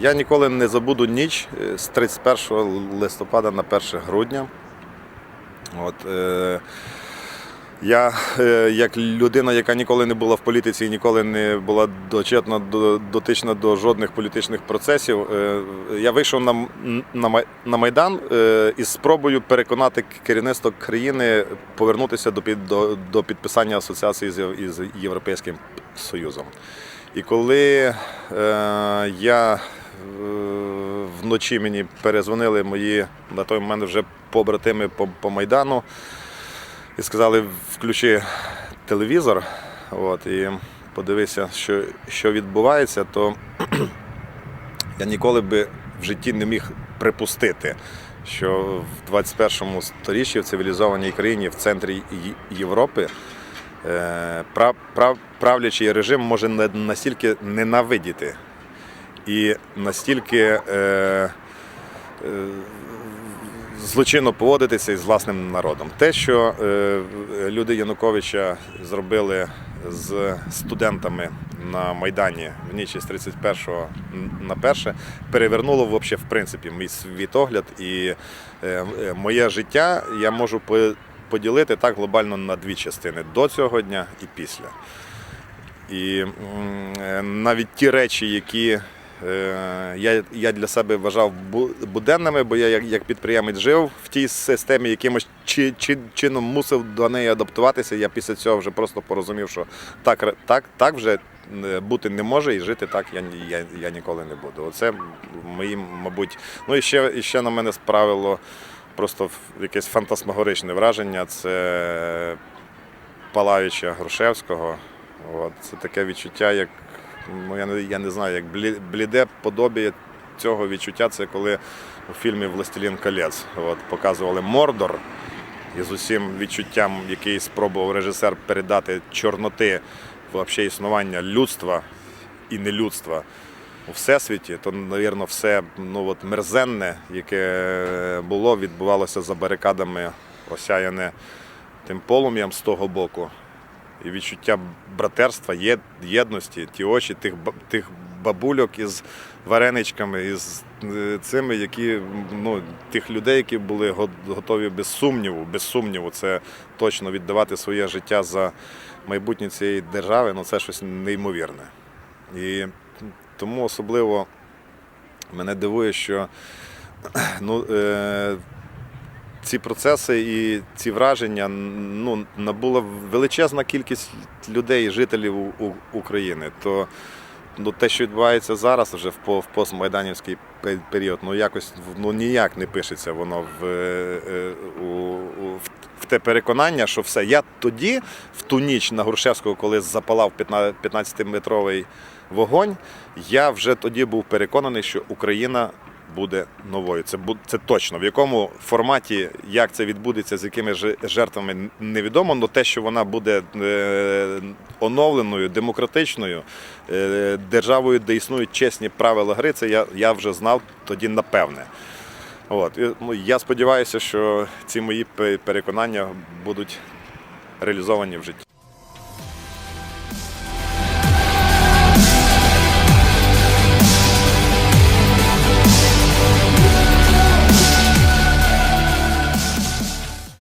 Я ніколи не забуду ніч е, з 31 листопада на 1 грудня. От, е, я, е, як людина, яка ніколи не була в політиці і ніколи не була дочетна до, дотична до жодних політичних процесів, е, я вийшов на, на, Майдан е, із спробою переконати керівництво країни повернутися до, до, до підписання асоціації з, із Європейським Союзом. І коли е, я вночі мені перезвонили мої на той момент вже побратими по, по Майдану і сказали, включи телевізор. От, і подивися, що, що відбувається, то я ніколи би в житті не міг припустити, що в 21 сторіччі в цивілізованій країні в центрі Європи е, прав, прав, правлячий режим може на- настільки ненавидіти і настільки е, е, злочинно поводитися із власним народом. Те, що е, люди Януковича зробили з студентами на Майдані в ніч із 31 на 1, перевернуло вообще, в принципі мій світогляд і е, е, моє життя я можу поділити так глобально на дві частини до цього дня і після. І навіть ті речі, які я, я для себе вважав буденними, бо я як, як підприємець жив в тій системі, якимось чи, чи, чином мусив до неї адаптуватися. Я після цього вже просто порозумів, що так, так, так вже е, бути не може і жити так я, я, я ніколи не буду. Оце мої, мабуть, ну і ще, і ще на мене справило просто якесь фантасмагоричне враження. Це Палаюча Грушевського. От, це таке відчуття, як ну, я, не, я не знаю, як бліде подобіє цього відчуття. Це коли у фільмі Властелін колець от, показували Мордор і з усім відчуттям, який спробував режисер передати чорноти вообще існування людства і нелюдства у всесвіті, то, мабуть, все ну, от, мерзенне, яке було, відбувалося за барикадами, осяяне тим полум'ям з того боку. І відчуття братерства, єдності, ті очі тих, тих бабульок із вареничками, із е, цими, які ну, тих людей, які були готові без сумніву, без сумніву, це точно віддавати своє життя за майбутнє цієї держави, ну це щось неймовірне. І тому особливо мене дивує, що ну, е, ці процеси і ці враження ну, набула величезна кількість людей, жителів України. То ну, те, що відбувається зараз, вже в, постмайданівський період, ну якось ну, ніяк не пишеться воно в, е, е, у, в- в те переконання, що все. Я тоді, в ту ніч на Грушевського, коли запалав 15-метровий вогонь, я вже тоді був переконаний, що Україна буде новою. Це це точно. В якому форматі, як це відбудеться, з якими жертвами невідомо, але те, що вона буде е, оновленою, демократичною е, державою, де існують чесні правила гри, це я, я вже знав тоді напевне. От. Ну, я сподіваюся, що ці мої переконання будуть реалізовані в житті.